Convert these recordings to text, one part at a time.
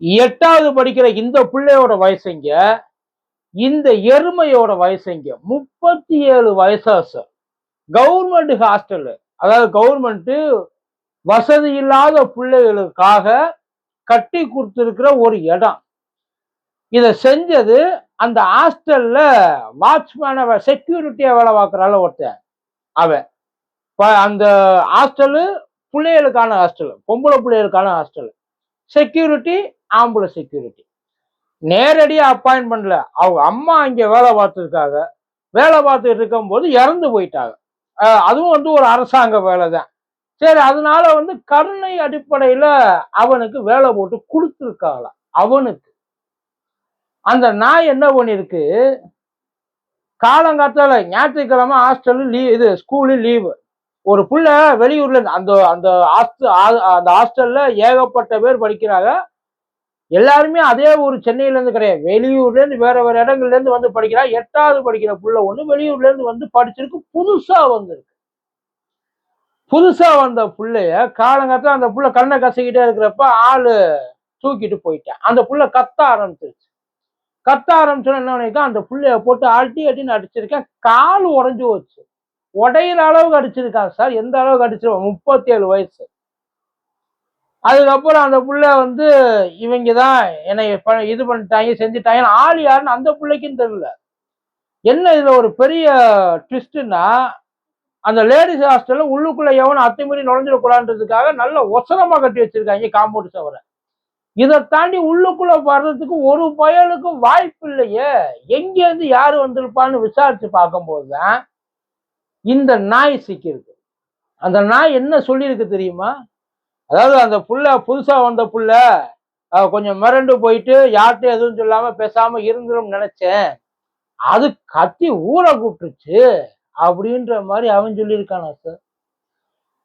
எட்டாவது படிக்கிற இந்த பிள்ளையோட வயசுங்க இந்த எருமையோட வயசுங்க முப்பத்தி ஏழு வயசா சார் கவர்மெண்ட் ஹாஸ்டல் அதாவது கவர்மெண்ட் வசதி இல்லாத பிள்ளைகளுக்காக கட்டி கொடுத்துருக்கிற ஒரு இடம். இதை செஞ்சது அந்த ஹாஸ்டல்ல வாட்ச்மேன செக்யூரிட்டியா வேலை பார்க்குறால ஒருத்தன். அவன். அந்த ஹாஸ்டலு பிள்ளைகளுக்கான ஹாஸ்டல் பொம்பளை பிள்ளைகளுக்கான ஹாஸ்டல் செக்யூரிட்டி ஆம்புலன்ஸ் செக்யூரிட்டி நேரடியாக அப்பாயின்ட் பண்ணல அவங்க அம்மா இங்கே வேலை பார்த்துருக்காங்க. வேலை பார்த்துட்டு இருக்கும்போது இறந்து போயிட்டாங்க. அதுவும் வந்து ஒரு அரசாங்க வேலை தான் சரி அதனால வந்து கருணை அடிப்படையில் அவனுக்கு வேலை போட்டு கொடுத்துருக்காங்களாம் அவனுக்கு. அந்த நாய் என்ன பண்ணிருக்கு? காலங்காத்தால ஞாயிற்றுக்கிழமை ஹாஸ்டலு லீவ் இது ஸ்கூலு லீவு ஒரு புள்ள வெளியூர்ல அந்த அந்த ஹாஸ்டல் அந்த ஹாஸ்டல்ல ஏகப்பட்ட பேர் படிக்கிறாங்க. எல்லாருமே அதே ஊர் சென்னையிலேருந்து கிடையாது. வெளியூர்ல இருந்து வேற வேற இடங்கள்ல இருந்து வந்து படிக்கிறா. எட்டாவது படிக்கிற புள்ள ஒன்று வெளியூர்ல இருந்து வந்து படிச்சிருக்கு. புதுசா வந்திருக்கு. புதுசா வந்த பிள்ளைய காலங்காலத்தில் அந்த புள்ள கண்ணை கசக்கிட்டே இருக்கிறப்ப ஆள் தூக்கிட்டு போயிட்டேன் அந்த புள்ள கத்த ஆரம்பிச்சிருச்சு. கத்த ஆரம்பிச்சோன்னு என்ன பண்ணிருக்கேன் அந்த புள்ளைய போட்டு அடி அட்டின்னு அடிச்சிருக்கேன். கால் உடஞ்சி போச்சு. உடையிற அளவுக்கு அடிச்சிருக்கான் சார். எந்த அளவுக்கு அடிச்சிருவான் முப்பத்தி ஏழு வயசு. அதுக்கப்புறம் அந்த புள்ள வந்து இவங்க தான் என்னை இது பண்ணிட்டாங்க செஞ்சுட்டாங்க. ஆள் யாருன்னு அந்த பிள்ளைக்கும் தெரியல. என்ன இதில் ஒரு பெரிய ட்விஸ்ட்னா அந்த லேடிஸ் ஹாஸ்டலில் உள்ளுக்குள்ளே எவனும் அத்துமீறி நுழைஞ்சிடக்கூடாதுன்றதுக்காக நல்ல ஒசரமாக கட்டி வச்சிருக்காங்க காம்பவுண்ட் சவரை. இதை தாண்டி உள்ளுக்குள்ள வர்றதுக்கு ஒரு பயலுக்கும் வாய்ப்பு இல்லையே. எங்கேருந்து யார் யாரு வந்திருப்பான்னு விசாரிச்சு பார்க்கும்போது தான் இந்த நாய் சிக்கியிருக்கு. அந்த நாய் என்ன சொல்லியிருக்கு தெரியுமா? அதாவது அந்த புள்ள புதுசா வந்த புள்ள கொஞ்சம் மிரண்டு போயிட்டு யார்கிட்ட எதுவும் சொல்லாம பேசாம இருந்துரும் நினைச்சேன். அது கத்தி ஊரை கூப்பிட்டுச்சு அப்படின்ற மாதிரி அவன் சொல்லியிருக்கானா சார்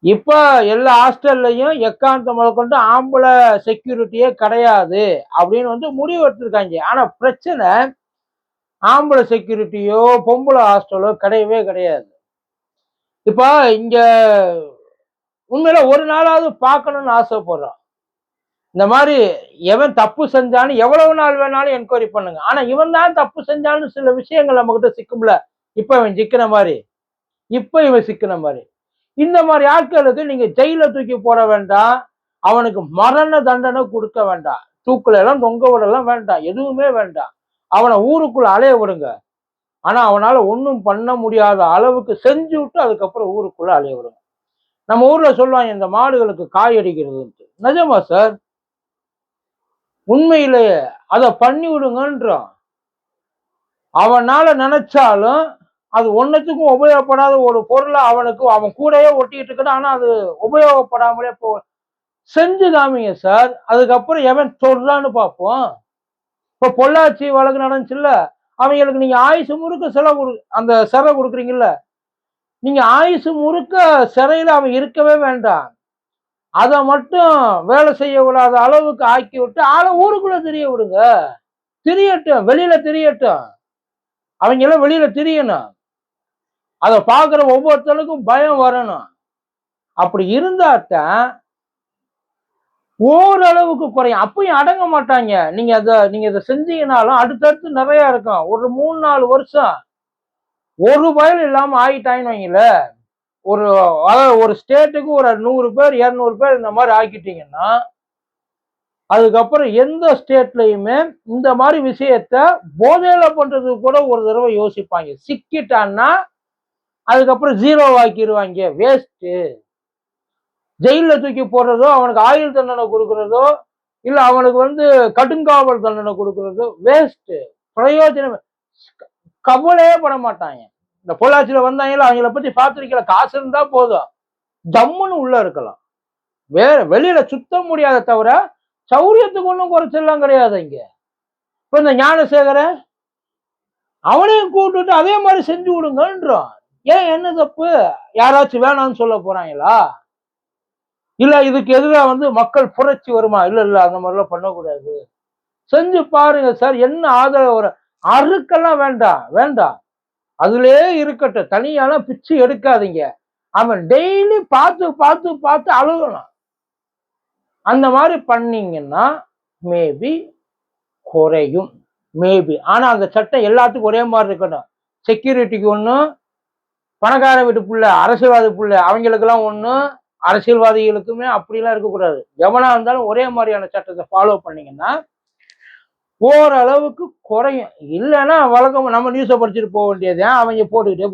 இப்ப எல்லா ஹாஸ்டல்லையும் எக்காந்த முதற்கொண்டு ஆம்பளை செக்யூரிட்டியே கிடையாது அப்படின்னு வந்து முடிவு எடுத்திருக்காங்க. ஆனா பிரச்சனை ஆம்பளை செக்யூரிட்டியோ பொம்பளை ஹாஸ்டலோ கிடையவே கிடையாது. இப்போ இங்கே உண்மையில ஒரு நாளாவது பார்க்கணும்னு ஆசைப்படுறான். இந்த மாதிரி எவன் தப்பு செஞ்சான்னு எவ்வளவு நாள் வேணாலும் என்கொயரி பண்ணுங்க. ஆனா இவன் தான் தப்பு செஞ்சான்னு சில விஷயங்கள் நம்ம கிட்ட சிக்கும்ல. இப்ப இவன் சிக்கின மாதிரி. இப்ப இவன் சிக்கின மாதிரி. இந்த மாதிரி ஆட்களுக்கு நீங்க ஜெயில தூக்கி போட வேண்டாம். அவனுக்கு மரண தண்டனை கொடுக்க வேண்டாம். தூக்குல எல்லாம் தொங்க விடலாம் வேண்டாம். எதுவுமே வேண்டாம். அவனை ஊருக்குள்ள அலைய விடுங்க. ஆனா அவனால ஒன்றும் பண்ண முடியாத அளவுக்கு செஞ்சு விட்டு அதுக்கப்புறம் ஊருக்குள்ள அலைய விடுங்க. நம்ம ஊர்ல சொல்லுவாங்க இந்த மாடுகளுக்கு காய் அடிக்கிறதுன்ட்டு. நிஜமா சார் உண்மையிலேயே அதை பண்ணி விடுங்கன்றோம் அவனால நினைச்சாலும் அது ஒன்றுத்துக்கும் உபயோகப்படாத ஒரு பொருளை அவனுக்கு அவன் கூடயே ஒட்டிட்டு இருக்கணும் ஆனால் அது உபயோகப்படாமலே போ செஞ்சு காமிங்க சார் அதுக்கப்புறம் எவன் சொல்றான்னு பார்ப்போம். இப்போ பொள்ளாச்சி வழக்கு நடந்துச்சுல்ல அவங்களுக்கு நீங்கள் ஆயுசு முறுக்க செலவு கொடு அந்த செலவு கொடுக்குறீங்கல்ல நீங்க ஆயுசு முறுக்க சிறையில அவன் இருக்கவே வேண்டாம். அதை மட்டும் வேலை செய்ய விடாத அளவுக்கு ஆக்கி விட்டு ஆளை ஊருக்குள்ள தெரிய விடுங்க. திரியட்டும் வெளியில திரியட்டும். அவங்க எல்லாம் வெளியில திரியணும். அதை பார்க்குற ஒவ்வொருத்தனுக்கும் பயம் வரணும். அப்படி இருந்தாத்தான் ஓரளவுக்கு குறையும். அப்பயும் அடங்க மாட்டாங்க. நீங்க அதை நீங்க இதை செஞ்சீங்கனாலும் அடுத்தடுத்து நிறைய இருக்கும். ஒரு மூணு நாலு வருஷம் ஒரு பயல் இல்லாம ஆகிட்டாங்கன்னு வைங்களேன் ஒரு அதாவது ஒரு ஸ்டேட்டுக்கு ஒரு நூறு பேர் இரநூறு பேர் இந்த மாதிரி ஆக்கிட்டீங்கன்னா அதுக்கப்புறம் எந்த ஸ்டேட்லையுமே இந்த மாதிரி விஷயத்த போதையில பண்றதுக்கு கூட ஒரு தடவை யோசிப்பாங்க. சிக்கிட்டான்னா அதுக்கப்புறம் ஜீரோ ஆக்கிடுவாங்க வேஸ்ட்டு ஜெயிலில் தூக்கி போடுறதோ அவனுக்கு ஆயுள் தண்டனை கொடுக்கறதோ இல்லை அவனுக்கு வந்து கடுங்காவல் தண்டனை கொடுக்கறதோ வேஸ்ட்டு பிரயோஜனம். கவலையே பட மாட்டாங்க. இந்த பொள்ளாச்சியில வந்தாங்களா அவங்கள பத்தி பார்த்துருக்கல. காசு இருந்தா போதும். ஜம்முன்னு உள்ள இருக்கலாம். வேற வெளியில சுத்த முடியாத தவிர சௌரியத்துக்கு ஒன்றும் குறைச்செல்லாம் கிடையாது இங்க. இப்ப இந்த ஞானசேகரன் அவனையும் கூப்பிட்டுட்டு அதே மாதிரி செஞ்சு விடுங்கன்றோம். ஏன் என்ன தப்பு? யாராச்சும் வேணாம்னு சொல்ல போறாங்களா? இல்ல இதுக்கு எதிராக வந்து மக்கள் புரட்சி வருமா? இல்ல இல்ல அந்த மாதிரிலாம் பண்ணக்கூடாது. செஞ்சு பாருங்க சார். என்ன ஆதரவு வர அறுக்கெல்லாம் வேண்டாம் வேண்டாம். அதிலே இருக்கட்டும். தனியாலாம் பிச்சு எடுக்காதீங்க. அவன் டெய்லி பார்த்து பார்த்து பார்த்து அழுகணும் அந்த மாதிரி பண்ணீங்கன்னா மேபி குறையும். மேபி ஆனால் அந்த சட்டம் எல்லாத்துக்கும் ஒரே மாதிரி இருக்கணும் செக்யூரிட்டிக்கு ஒன்று பணக்கார வீட்டு பிள்ளை அரசியல்வாதி பிள்ளை அவங்களுக்கெல்லாம் ஒன்று அரசியல்வாதிகளுக்குமே அப்படிலாம் இருக்கக்கூடாது. எவனாக இருந்தாலும் ஒரே மாதிரியான சட்டத்தை ஃபாலோ பண்ணீங்கன்னா ஓரளவுக்கு குறையும். இல்லைன்னா வழக்கம் நம்ம நியூஸை படிச்சுட்டு போக வேண்டியது அவங்க போட்டுக்கிட்டே